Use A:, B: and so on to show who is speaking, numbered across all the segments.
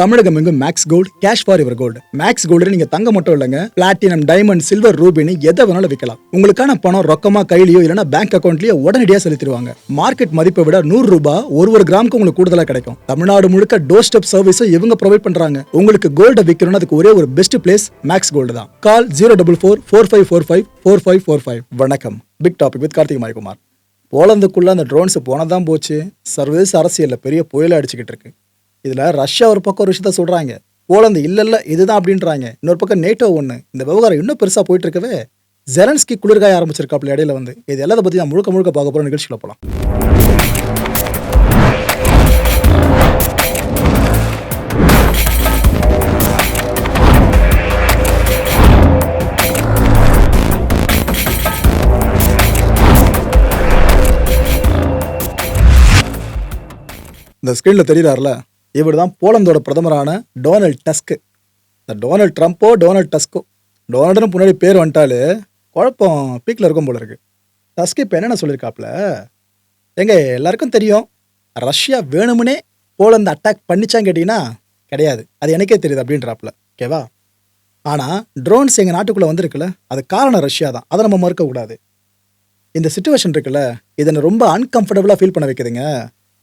A: தமிழகம் எங்கும் Max Gold cash for your gold Max Gold நீங்க தங்க மட்டும் இல்லைங்க. பிளாட்டினம் டைமண்ட் சில்வர் ரூபினி எதை வேணாலும் விற்கலாம் உங்களுக்கான பணம் ரொக்கமா கையிலயோ இல்லைன்னா பேங்க் அக்கௌண்ட்லயோ உடனடியாக செலுத்திடுவாங்க. மார்க்கெட் மதிப்பை விட நூறு ரூபாய் ஒரு ஒரு கிராமுக்கு உங்களுக்கு கூடுதலா கிடைக்கும். தமிழ்நாடு முழுக்க டோர் ஸ்டெப் சர்வீஸும் இவங்க ப்ரொவைட் பண்றாங்க. உங்களுக்கு கோல்ட விற்கணும்னு அதுக்கு ஒரே ஒரு பெஸ்ட் பிளேஸ் மேக்ஸ் கோல்டு தான். Call zero double four four five four five four five four five வணக்கம். Big topic with Karthik Mayakumar போலந்துக்குள்ள அந்த ட்ரோன்ஸ் போனதான் போச்சு. சர்வதேச அரசியல்ல பெரிய புயல அடிச்சுக்கிட்டு இருக்கு. இதுல ரஷ்யா ஒரு பக்கம் ஒரு விஷயத்த சொல்றாங்க. போலந்து இல்லை இல்லை இதுதான் அப்படின்றாங்க. இன்னொரு பக்கம் நேட்டோ ஒன்று இந்த விவகாரம் இன்னும் பெருசாக போயிட்டு இருக்கவே ஜெலன்ஸ்கி குளிர்காய ஆரம்பிச்சிருக்காப்புல இடையில வந்து. இது எல்லாத்த பற்றி நான் முழுக்க முழுக்க பார்க்க போகிற நிகழ்ச்சியில் போகலாம் இந்த ஸ்க்ரீனில் தெரியிறாருல? இவர் தான் போலந்தோட பிரதமரான டொனால்ட் டஸ்க். இந்த டொனால்ட் ட்ரம்ப்போ டொனால்ட் டஸ்கோ டொனால்டுன்னு முன்னாடி பேர் வந்துட்டாலே குழப்பம் பீக்கில் இருக்கும் போல இருக்கு. டஸ்க் இப்போ என்னென்ன சொல்லியிருக்காப்புல எங்க எல்லாருக்கும் தெரியும் ரஷ்யா வேணும்னே போலந்து அட்டாக் பண்ணிச்சான்னு கேட்டிங்கன்னா கிடையாது. அது எனக்கே தெரியுது அப்படின்றாப்புல ஓகேவா ஆனால் ட்ரோன்ஸ் எங்கள் நாட்டுக்குள்ளே வந்திருக்குல்ல அது காரணம் ரஷ்யா தான். அதை நம்ம மறுக்கக்கூடாது. இந்த சுச்சுவேஷன் இருக்குல்ல இதை ரொம்ப அன்கம்ஃபர்டபுளாக ஃபீல் பண்ண வைக்குதுங்க.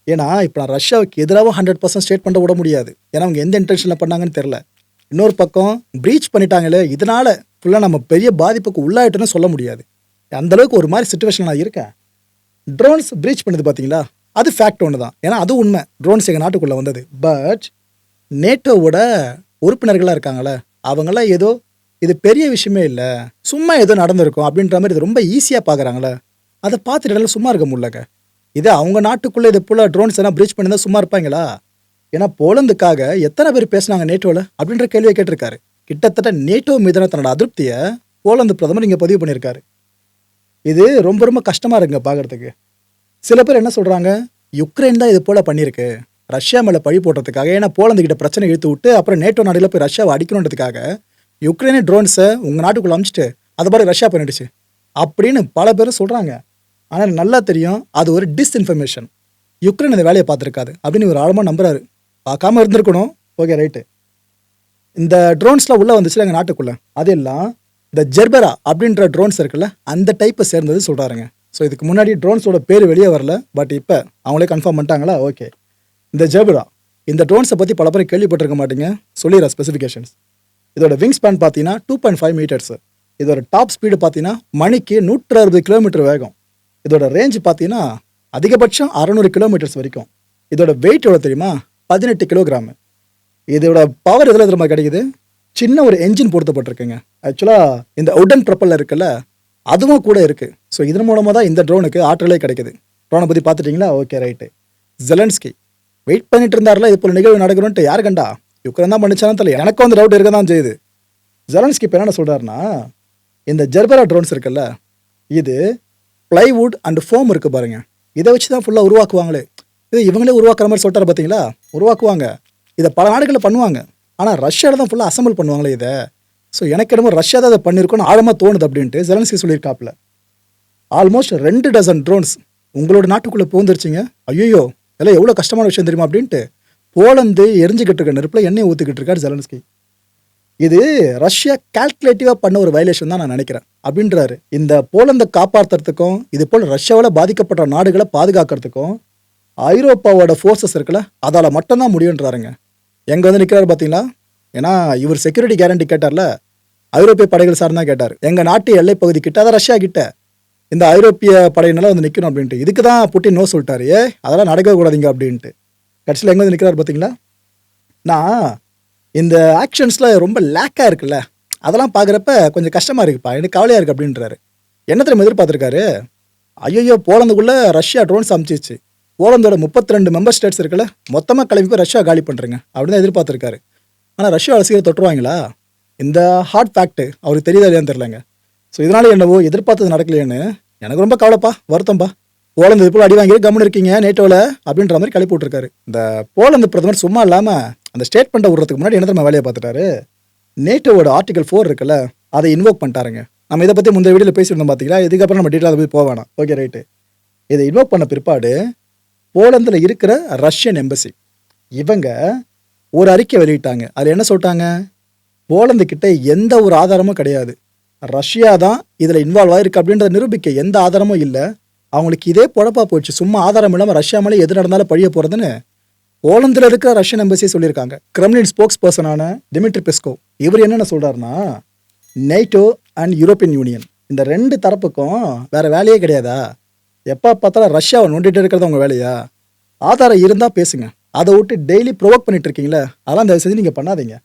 A: ஏன்னா இப்போ நான் ரஷ்யாவுக்கு எதிராக ஹண்ட்ரட் பர்சன்ட் ஸ்டேட் பண்ண விட முடியாது. ஏன்னா அவங்க எந்த இன்டென்ஷனில் பண்ணாங்கன்னு தெரில இன்னொரு பக்கம் ப்ரீச் பண்ணிட்டாங்களே இதனால் ஃபுல்லாக நம்ம பெரிய பாதிப்புக்கு உள்ளாயிட்டோன்னு சொல்ல முடியாது. அந்த அளவுக்கு ஒரு மாதிரி சுச்சுவேஷன் நான் இருக்கேன். ட்ரோன்ஸ் ப்ரீச் பண்ணுது பார்த்தீங்களா அது ஃபேக்ட் ஒன்று தான். ஏன்னா அது உண்மை. ட்ரோன்ஸ் எங்கள் நாட்டுக்குள்ளே வந்தது. பட் நேட்டோவோட உறுப்பினர்களாக இருக்காங்களே அவங்களாம் ஏதோ இது பெரிய விஷயமே இல்லை. சும்மா ஏதோ நடந்திருக்கும் அப்படின்ற மாதிரி இது ரொம்ப ஈஸியாக பார்க்குறாங்களே அதை பார்த்துட்டு எல்லாம் சும்மா இருக்க முடியலங்க. இது அவங்க நாட்டுக்குள்ளே இது போல் ட்ரோன்ஸ் எல்லாம் ப்ரீச் பண்ணி தான் சும்மா இருப்பாங்களா? ஏன்னா போலந்துக்காக எத்தனை பேர் பேசினாங்க நேட்டோவில் அப்படின்ற கேள்வியை கேட்டிருக்காரு. கிட்டத்தட்ட நேட்டோ மீதான தன்னோட அதிருப்தியை போலந்து பிரதமர் இங்கே பதிவு பண்ணியிருக்காரு. இது ரொம்ப ரொம்ப கஷ்டமாக இருக்குங்க பார்க்கறதுக்கு சில பேர் என்ன சொல்கிறாங்க யுக்ரைன் தான் இது போல் பண்ணியிருக்கு. ரஷ்யா மேலே பழி போடுறதுக்காக. ஏன்னா போலந்து கிட்ட பிரச்சனை இழுத்து விட்டு அப்புறம் நேட்டோ நாடுல போய் ரஷ்யாவை அடிக்கணுன்றதுக்காக யுக்ரைனே ட்ரோன்ஸை உங்கள் நாட்டுக்குள்ளே அமிச்சிட்டு அது பாரு ரஷ்யா பண்ணிடுச்சு. அப்படின்னு பல பேர் சொல்கிறாங்க ஆனால் நல்லா தெரியும் அது ஒரு டிஸ்இன்ஃபர்மேஷன் யுக்ரைன் அந்த வேலையை பார்த்துருக்காது அப்படின்னு ஒரு ஆழமாக நம்புறாரு. பார்க்காம இருந்திருக்கணும். Okay right. இந்த ட்ரோன்ஸ்லாம் உள்ளே வந்துச்சு எங்கள் நாட்டுக்குள்ளே? அதெல்லாம் இந்த ஜெர்பரா அப்படின்ற ட்ரோன்ஸ் இருக்குல்ல அந்த டைப்பை சேர்ந்தது சொல்கிறாருங்க ஸோ இதுக்கு முன்னாடி ட்ரோன்ஸோட பேர் வெளியே வரல. பட் இப்போ அவங்களே கன்ஃபார்ம் பண்ணிட்டாங்களா? ஓகே இந்த ஜெர்பரா இந்த ட்ரோன்ஸை பற்றி பல பேரும் கேள்விப்பட்டிருக்க மாட்டீங்க. சொல்லிடுற ஸ்பெசிஃபிகேஷன்ஸ் இதோட விங் ஸ்பேன் பார்த்தீங்கன்னா டூ பாயிண்ட் ஃபைவ் மீட்டர்ஸ் இதோட டாப் ஸ்பீடு பார்த்தீங்கன்னா மணிக்கு நூற்று அறுபது கிலோமீட்டர் வேகம். இதோட ரேஞ்ச் பார்த்தீங்கன்னா அதிகபட்சம் அறநூறு கிலோமீட்டர்ஸ் வரைக்கும். இதோட வெயிட் எவ்வளோ தெரியுமா? பதினெட்டு கிலோகிராம் இதோட பவர் எதில் திரும்ப கிடைக்குது? சின்ன ஒரு என்ஜின் பொருத்தப்பட்டிருக்குங்க. ஆக்சுவலாக இந்த உடன் ப்ரப்பலில் இருக்குல்ல அதுவும் கூட இருக்குது ஸோ இதன் மூலமாக தான் இந்த ட்ரோனுக்கு ஆற்றலே கிடைக்குது. ட்ரோனை பற்றி பார்த்துட்டிங்களா ஓகே ரைட்டு ஜெலன்ஸ்கி வெயிட் பண்ணிட்டு இருந்தார்ல இது போல நிகழ்வு நடக்கணும்ட்டு யார் கண்டா? யுக்ரைன் தான் பண்ணிச்சாலும் தெரியல. எனக்கும் வந்து டவுட் இருக்க தான் செய்யுது. ஜெலன்ஸ்கி இப்போ என்ன சொல்கிறாருன்னா இந்த ஜெர்பரா ட்ரோன்ஸ் இருக்குல்ல இது பிளைவுட் அண்ட் ஃபோம் இருக்குது பாருங்க. இதை வச்சு தான் ஃபுல்லாக உருவாக்குவாங்களே. இது இவங்களே உருவாக்குற மாதிரி சொல்கிறாரு பார்த்தீங்களா உருவாக்குவாங்க. இதை பல நாடுகளில் பண்ணுவாங்க. ஆனால் ரஷ்யாவில் தான் ஃபுல்லாக அசம்பிள் பண்ணுவாங்களே இதை. ஸோ எனக்கு என்னமோ ரஷ்யா தான் அதை பண்ணியிருக்கோன்னு ஆழமாக தோணுது அப்படின்ட்டு ஜெலன்ஸ்கி சொல்லியிருக்காப்புல. ஆல்மோஸ்ட் ரெண்டு டசன் ட்ரோன்ஸ் உங்களோட நாட்டுக்குள்ளே பூந்துருச்சிங்க ஐயோ இதெல்லாம் எவ்வளோ கஷ்டமான விஷயம் தெரியுமா அப்படின்ட்டு. போலந்து எரிஞ்சுக்கிட்டு இருக்க நெருப்பில் எண்ணெய் ஊற்றிக்கிட்டு இருக்காரு ஜெலன்ஸ்கி இது ரஷ்யா கால்குலேட்டிவாக பண்ண ஒரு வயலேஷன் தான் நான் நினைக்கிறேன். அப்படின்றாரு. இந்த போலந்தை காப்பாற்றுறதுக்கும் இது போல் ரஷ்யாவால் பாதிக்கப்பட்ட நாடுகளை பாதுகாக்கிறதுக்கும் ஐரோப்பாவோட ஃபோர்ஸஸ் இருக்குல்ல அதால் மட்டும்தான் முடியுன்றாருங்க எங்கே வந்து நிற்கிறாரு பார்த்தீங்களா ஏன்னா இவர் செக்யூரிட்டி கேரண்டி கேட்டார்ல ஐரோப்பிய படைகள் சார் தான் கேட்டார். எங்கள் நாட்டு எல்லை பகுதி கிட்ட அதான் ரஷ்யா கிட்ட. இந்த ஐரோப்பிய படையினால வந்து நிற்கணும் அப்படின்ட்டு. இதுக்கு தான் புட்டின் நோ சொல்லிட்டாரு. ஏ அதெல்லாம் நடக்கக்கூடாதீங்க அப்படின்ட்டு. கடைசியில் எங்கே வந்து நிற்கிறாரு பார்த்தீங்களா நான் இந்த ஆக்ஷன்ஸில் ரொம்ப லேக்காக இருக்குல்ல அதெல்லாம் பார்க்குறப்ப கொஞ்சம் கஷ்டமாக இருக்குப்பா எனக்கு கவலையாக இருக்குது அப்படின்றாரு. என்ன தெரியுமா எதிர்பார்த்துருக்காரு? ஐயோ போலந்துக்குள்ளே ரஷ்யா ட்ரோன்ஸ் அமிச்சிச்சு போலந்தோட முப்பத்தி ரெண்டு மெம்பர் ஸ்டேட்ஸ் இருக்குல்ல மொத்தமாக கிளம்பி போய் ரஷ்யா காலி பண்ணுறேங்க அப்படின்னு தான் எதிர்பார்த்துருக்காரு ஆனால் ரஷ்யா ரசிகர் தொட்டுருவாங்களா? இந்த ஹார்ட் ஃபேக்ட்டு அவருக்கு தெரியுதா இல்லையான்னு தெரிலங்க ஸோ இதனால் என்னவோ எதிர்பார்த்தது நடக்கலையேன்னு எனக்கு ரொம்ப கவலைப்பா வருத்தம்பா. போலந்து இது அடி வாங்கி கம்முன்னு இருக்கீங்க நேட்டோவில் அப்படின்ற மாதிரி கிளப்பி விட்டுருக்காரு. இந்த போலந்து பிரதமர் சும்மா இல்லாமல் அந்த ஸ்டேட்மெண்ட்டை விடுறதுக்கு முன்னாடி என்ன தெரியுமா வேலையை பார்த்துட்டாரு? நேட்டோவோட ஆர்டிகல் ஃபோர் இருக்குல்ல அதை இன்வோக் பண்ணிட்டாருங்க. நம்ம இதை பற்றி முந்தைய வீடியோவில் பேசியிருந்தோம் பார்த்தீங்களா இதுக்கப்புறம் நம்ம டீட்டெயில் அதை போய் போக வேணாம். ஓகே ரைட்டு இதை இன்வோக் பண்ண பிற்பாடு போலந்தில் இருக்கிற ரஷ்யன் எம்பசி இவங்க ஒரு அறிக்கை வெளியிட்டாங்க. அதில் என்ன சொல்லிட்டாங்க? போலந்து கிட்ட எந்த ஒரு ஆதாரமும் கிடையாது. ரஷ்யா தான் இதில் இன்வால்வ் ஆயிருக்கு அப்படின்றத நிரூபிக்க எந்த ஆதாரமும் இல்லை. அவங்களுக்கு இதே பொழப்பா போச்சு சும்மா ஆதாரம் இல்லாமல் ரஷ்யா மேலே எது நடந்தாலும் பழிய போகிறதுன்னு போலந்தில் இருக்கிற ரஷ்யன் எம்பசியே சொல்லியிருக்காங்க. கிரெம்லின் ஸ்போக்ஸ் பர்சனான டிமிட்ரி பெஸ்கோ இவர் என்னென்ன சொல்கிறாருன்னா நைட்டோ அண்ட் யூரோப்பியன் யூனியன் இந்த ரெண்டு தரப்புக்கும் வேறு வேலையே கிடையாதா? எப்போ பார்த்தாலும் ரஷ்யாவை நோண்டிகிட்டே இருக்கிறது உங்கள் வேலையா? ஆதாரம் இருந்தால் பேசுங்க. அதை விட்டு டெய்லி ப்ரொவோக் பண்ணிட்டு இருக்கீங்களே அதெல்லாம் தயவு செஞ்சு நீங்கள் பண்ணாதீங்க.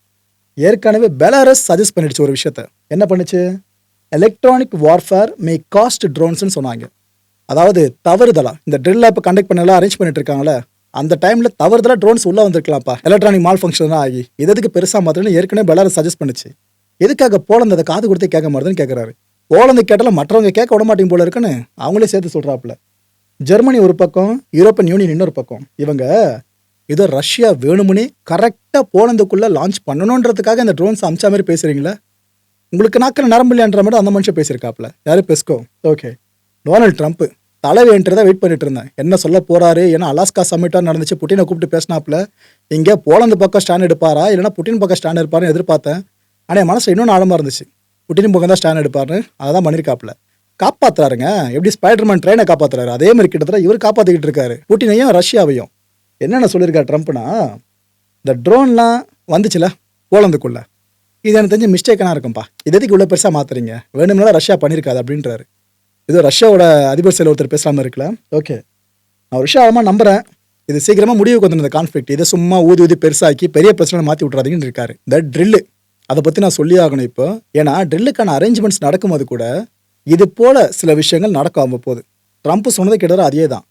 A: ஏற்கனவே பெலாரஸ் சஜஸ்ட் பண்ணிடுச்சு ஒரு விஷயத்த. என்ன பண்ணுச்சு? எலக்ட்ரானிக் வார்ஃபேர் மே காஸ்ட் ட்ரோன்ஸ்னு சொன்னாங்க. அதாவது தவறுதலா இந்த ட்ரில் ஆப் கண்டக்ட் பண்ணலாம் அரேஞ்ச் பண்ணிட்டு இருக்காங்களே அந்த டைம்ல தவறுதலாக ட்ரோன்ஸ் உள்ள வந்திருக்கலாம்ப்பா. எலக்ட்ரானிக் மால் ஃபங்க்ஷன் ஆகி. இது எதுக்கு பெருசா மாத்திரன்னு ஏற்கனவே பெலாரஸ் சஜஸ்ட் பண்ணுச்சு. எதுக்காக போலந்து அதை காது கொடுத்து கேட்க மாட்டேன்னு கேட்குறாரு போலந்து கேட்டாலும் மற்றவங்க கேட்க விட மாட்டேங்க போல இருக்குன்னு அவங்களே சேர்த்து சொல்கிறாப்புல ஜெர்மனி ஒரு பக்கம் யூரோப்பியன் யூனியன் இன்னொரு பக்கம். இவங்க இதோ ரஷ்யா வேணுமுனே கரெக்டாக போலந்துக்குள்ளே லான்ச் பண்ணணுன்றதுக்காக இந்த ட்ரோன்ஸ் அமிச்ச மாதிரி பேசுகிறீங்களே உங்களுக்கு நாக்கில் நரம்பு இல்லையான்ற மாதிரி அந்த மனுஷன் பேசியிருக்காப்புல. யாரும் பெஸ்கோ ஓகே டொனால்ட் ட்ரம்ப் தான் வெயிட் பண்ணிட்டு இருந்தேன். என்ன சொல்ல போறாரு? ஏன்னா அலாஸ்கா சம்மிட்டாக நடந்துச்சு. புட்டினை கூப்பிட்டு பேசினாப்புல இங்கே போலந்து பக்கம் ஸ்டாண்ட் எடுப்பாரா? இல்லைனா புட்டின் பக்கம் ஸ்டாண்ட் எடுப்பாருன்னு எதிர்பார்த்தேன். ஆனால் என் மனசு இன்னொன்று ஆழமா இருந்துச்சு. புட்டின் பக்கம் தான் ஸ்டாண்ட் எடுப்பாருன்னு அதான் பண்ணியிருக்காப்புல காப்பாத்துறாருங்க. எப்படி ஸ்பைடர்மேன் ட்ரெயினை காப்பாத்துறாரு? அதே மாதிரி கிட்டத்தட்ட இவர் காப்பாற்றிக்கிட்டு இருக்காரு. புட்டினையும் ரஷ்யாவையும். என்னென்ன சொல்லியிருக்காரு ட்ரம்ப்னா இந்த ட்ரோன்லாம் வந்துச்சுல போலந்துக்குள்ள. இது எனக்கு தெரிஞ்ச மிஸ்டேக்கான இருக்கும்ப்பா இது எதுக்கு இவ்வளோ பெருசாக மாத்துறீங்க? வேணும்னா ரஷ்யா பண்ணியிருக்காது அப்படின்றாரு. இது ரஷ்யாவோட அதிபர் செயல் ஒருத்தர் பேசாமல் இருக்கல. ஓகே. நான் ஒரு விஷயம் ஆழமாக நம்புறேன். இது சீக்கிரமாக முடிவுக்கு வந்து இந்த கான்ஃப்ளிக்ட் இதை சும்மா ஊதி ஊதி பெருசாக்கி பெரிய பிரச்சனை மாற்றி விட்றாதீங்கன்னு இருக்காரு. இந்த ட்ரில்லு அதை பற்றி நான் சொல்லி ஆகணும் இப்போ. ஏன்னா ட்ரில்லுக்கான அரேஞ்ச்மெண்ட்ஸ் நடக்கும்போது கூட இது போல சில விஷயங்கள் நடக்காம போகுது. ட்ரம்ப் சொன்னது கிட்டத்தட்ட அதே தான்.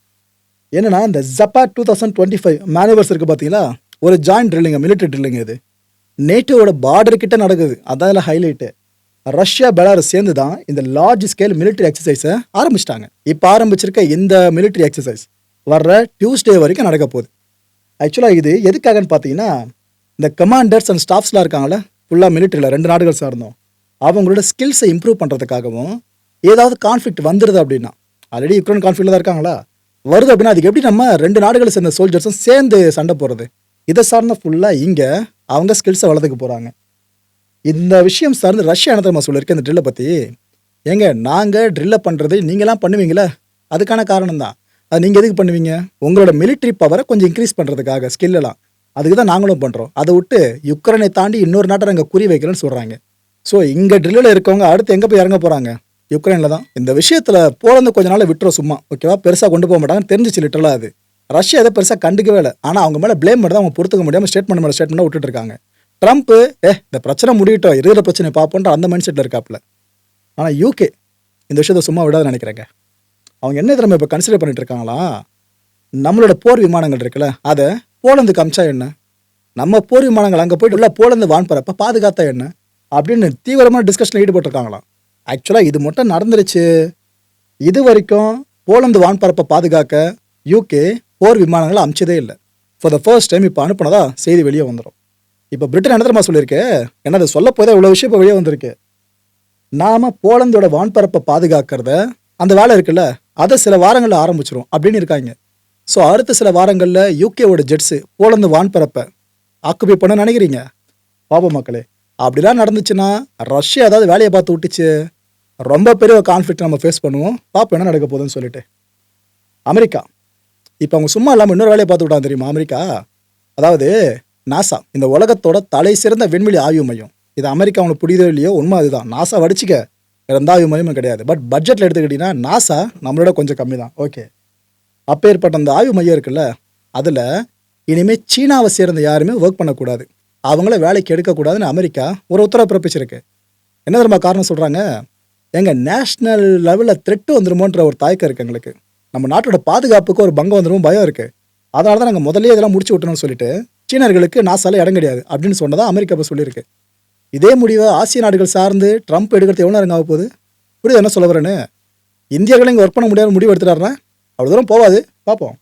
A: என்னன்னா இந்த ஜப்பா two thousand twenty five manoeuvres இருக்கு பார்த்தீங்களா ஒரு ஜாயிண்ட் ட்ரில்லிங்க மிலிட்டரி ட்ரில்லிங் இது. நேட்டோட பார்டர் கிட்ட நடக்குது. அதான் இதில் ஹைலைட்டு ரஷ்யா பெலாரஸ் சேர்ந்து தான் இந்த லார்ஜ் ஸ்கேல் மிலிட்டரி எக்ஸசைஸை ஆரம்பிச்சிட்டாங்க. இப்போ ஆரம்பிச்சிருக்க இந்த மிலிட்டரி எக்ஸசைஸ் வர்ற டியூஸ்டே வரைக்கும் நடக்க போகுது. ஆக்சுவலாக இது எதுக்காகன்னு பார்த்தீங்கன்னா இந்த கமாண்டர்ஸ் அண்ட் ஸ்டாஃப்ஸ்லாம் இருக்காங்களே ஃபுல்லாக மிலிட்டரியில் ரெண்டு நாடுகள் சார்ந்தோம். அவங்களோட ஸ்கில்ஸை இம்ப்ரூவ் பண்ணுறதுக்காகவும் ஏதாவது கான்ஃப்ளிக்ட் வந்துடுது அப்படின்னா ஆல்ரெடி யுக்ரைன் கான்ஃப்ளிக்டில் தான் இருக்காங்களா? வருது அப்படின்னா அதுக்கு எப்படி நம்ம ரெண்டு நாடுகளை சேர்ந்த சோல்ஜர்ஸும் சேர்ந்து சண்டை போடுறது? இதை சார்ந்த ஃபுல்லாக இங்கே அவங்க ஸ்கில்ஸை வளர்த்துக்க போகிறாங்க இந்த விஷயம் சார்ந்து ரஷ்யா என்ன தெரியுமா சொல்லியிருக்கேன் இந்த ட்ரில்லை பற்றி ஏங்க நாங்கள் ட்ரில்லை பண்ணுறது நீங்களாம் பண்ணுவீங்களே? அதுக்கான காரணம் தான். அது நீங்கள் எதுக்கு பண்ணுவீங்க? உங்களோட மிலிட்ரி பவரை கொஞ்சம் இன்க்ரீஸ் பண்ணுறதுக்காக ஸ்கில்லெல்லாம் அதுக்கு தான் நாங்களும் பண்ணுறோம் அதை விட்டு யுக்ரைனை தாண்டி இன்னொரு நாட்டை நாங்கள் குறி வைக்கிறேன்னு சொல்கிறாங்க ஸோ இங்கே ட்ரில்லில் இருக்கவங்க அடுத்து எங்கே போய் இறங்க போகிறாங்க யுக்ரைனில் தான். இந்த விஷயத்தில் போலந்து கொஞ்ச நாள் விட்டுரும் சும்மா ஓகேவா பெருசாக கொண்டு போக மாட்டாங்கன்னு தெரிஞ்சிச்சு லிட்டரலாக அது. ரஷ்யா எதை பெருசாக கண்டுக்கவே இல்லை. ஆனால் அவங்க மேலே ப்ளேம் பண்ணி அவங்க பொறுத்துக்க முடியாமல் ஸ்டேட்மெண்ட் மேலே ஸ்டேட்மெண்ட்டாக விட்டுட்டு இருக்காங்க. ட்ரம்ப் ஏ இந்த பிரச்சனை முடியட்டும் இருக்கிற பிரச்சனை பார்ப்போன்ற அந்த மைண்ட் செட்டில் இருக்காப்புல ஆனால் யூகே இந்த விஷயத்த சும்மா விடாத நினைக்கிறேங்க. அவங்க என்ன திறமை இப்போ கன்சிடர் பண்ணிட்டு இருக்காங்களா? நம்மளோட போர் விமானங்கள் இருக்குல்ல அதை போலந்துக்கு அமிச்சா என்ன? நம்ம போர் விமானங்கள் அங்கே போயிட்டு உள்ள போலந்து வான்பரப்ப பாதுகாத்தா என்ன? அப்படின்னு தீவிரமான டிஸ்கஷனில் ஈடுபட்டிருக்காங்களாம். ஆக்சுவலாக இது மட்டும் நடந்துருச்சு. இது வரைக்கும் போலந்து வான்பரப்பை பாதுகாக்க யூகே போர் விமானங்களை அமிச்சதே இல்லை. ஃபார் த ஃபர்ஸ்ட் டைம் இப்போ அனுப்புனதா செய்தி வெளியே வந்துடும் இப்போ பிரிட்டன் என்ன தெரியுமா சொல்லியிருக்கு? ஏன்னா அதை சொல்ல போதே இவ்வளோ விஷயம் இப்போ வெளியே வந்திருக்கு. நாம போலந்தோட வான்பரப்பை பாதுகாக்கிறத அந்த வேலை இருக்குல்ல அதை சில வாரங்களில் ஆரம்பிச்சிரும் அப்படின்னு இருக்காங்க. ஸோ அடுத்த சில வாரங்களில் யூகேவோட ஜெட்ஸு போலந்து வான்பரப்பை ஆக்குபை பண்ண நினைக்கிறீங்க? பாப மக்களே அப்படிலாம் நடந்துச்சுன்னா ரஷ்யா ஏதாவது வேலையை பார்த்து விட்டுச்சு. ரொம்ப பெரிய ஒரு கான்ஃப்ளிக்ட் நம்ம ஃபேஸ் பண்ணுவோம். பார்ப்போம் என்ன நடக்க போகுதுன்னு சொல்லிட்டு. அமெரிக்கா இப்போ அவங்க சும்மா இல்லாமல் இன்னொரு வேலையை பார்த்து விட்டாங்க தெரியுமா? அமெரிக்கா அதாவது நாசா இந்த உலகத்தோட தலை சிறந்த விண்வெளி ஆய்வு மையம். இது அமெரிக்கா அவங்களுக்கு புரியுதோ இல்லையோ உண்மை அதுதான். நாசா வடிச்சிக்க. வேற எந்த ஆய்வு மையமும் கிடையாது. பட் பட்ஜெட்டில் எடுத்துக்கிட்டிங்கன்னா நாசா நம்மளோட கொஞ்சம் கம்மி தான். ஓகே அப்பேற்பட்ட அந்த ஆய்வு மையம் இருக்குல்ல அதில் இனிமேல் சீனாவை சேர்ந்த யாருமே ஒர்க் பண்ணக்கூடாது. அவங்கள வேலைக்கு எடுக்கக்கூடாதுன்னு அமெரிக்கா ஒரு உத்தரவு பிறப்பிச்சிருக்கு. என்ன தெரியுமா காரணம் சொல்கிறாங்க எங்கள் நேஷ்னல் லெவலில் த்ரெட்டு வந்துருமோன்ற ஒரு தாய்க்கம் இருக்குது எங்களுக்கு. நம்ம நாட்டோட பாதுகாப்புக்கு ஒரு பங்கம் வந்துடும் பயம் இருக்குது அதனால தான் நாங்கள் முதல்லயே இதெல்லாம் முடிச்சு விட்டணும்னு சொல்லிட்டு சீனர்களுக்கு நாசால இடம் கிடையாது அப்படின்னு சொன்னதா அமெரிக்கா இப்போ சொல்லியிருக்கு. இதே முடிவை ஆசிய நாடுகள் சார்ந்து ட்ரம்ப் எடுக்கிறது எவ்வளோ நேரம் ஆக போகுது? புரியுது என்ன சொல்ல வரேன்னு? இந்தியர்களை இங்கே ஒர்க் பண்ண முடியாத முடிவு எடுத்துட்டாருன்னா அவ்வளோ தூரம் போகாது. பார்ப்போம்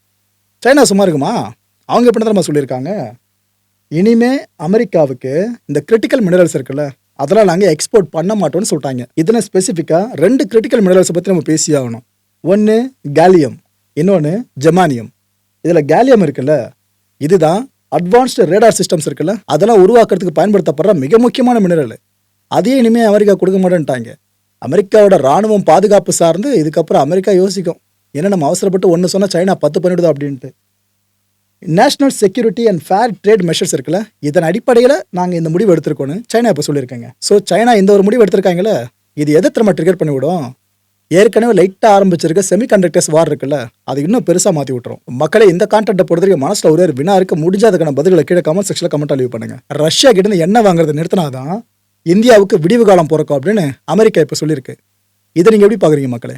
A: சைனா சும்மா இருக்குமா? அவங்க எப்படி தான் சொல்லியிருக்காங்க? இனிமே அமெரிக்காவுக்கு இந்த கிரிட்டிக்கல் மினரல்ஸ் இருக்குல்ல அதெல்லாம் நாங்கள் எக்ஸ்போர்ட் பண்ண மாட்டோம்னு சொல்லிட்டாங்க. இதில் ஸ்பெசிஃபிக்காக ரெண்டு கிரிட்டிக்கல் மினரல்ஸை பற்றி நம்ம பேசி ஆகணும். ஒன்று கேலியம் இன்னொன்று ஜெமானியம் இதில் கேலியம் இருக்குல்ல இதுதான் அட்வான்ஸ்டு ரேடார் சிஸ்டம்ஸ் இருக்குல்ல அதெல்லாம் உருவாக்குறதுக்கு பயன்படுத்தப்படுற மிக முக்கியமான மினரல் அதையே இனிமேல் அமெரிக்கா கொடுக்க மாட்டேன்ட்டாங்க. அமெரிக்காவோட ராணுவம் பாதுகாப்பு சார்ந்து இதுக்கப்புறம் அமெரிக்கா யோசிக்கும். ஏன்னா நம்ம அவசரப்பட்டு ஒன்று சொன்னால் சைனா பத்து பண்ணிவிடுதோ அப்படின்ட்டு. National security and fair trade measures இருக்குல்ல இதன் அடிப்படையில் நாங்கள் இந்த முடிவு எடுத்திருக்கோன்னு சைனா இப்போ சொல்லியிருக்காங்க. ஸோ சைனா இந்த ஒரு முடிவு எடுத்திருக்காங்களே இது எதை திரும்ப ட்ரிகர் பண்ணிவிடும்? ஏற்கனவே லைட்டாக ஆரம்பிச்சிருக்க செமிகண்டக்டர்ஸ் வார் இருக்குல்ல அது இன்னும் பெருசாக மாற்றி விட்டுரும். மக்களை இந்த கான்டென்ட்டை பொறுத்த வரைக்கும் மனசில் ஒரே ஒரு வினா இருக்க முடிஞ்ச அதுக்கான பதில்களை கீழே கமெண்ட் செக்ஷனில் கமெண்ட் லீவ் பண்ணுங்க. ரஷ்யா கிட்ட என்ன வாங்குறது நிறுத்தினாதான் இந்தியாவுக்கு விடிவு காலம் பிறக்கும் அப்படின்னு அமெரிக்கா இப்போ சொல்லியிருக்கு. இதை நீங்கள் எப்படி பார்க்குறீங்க மக்களே?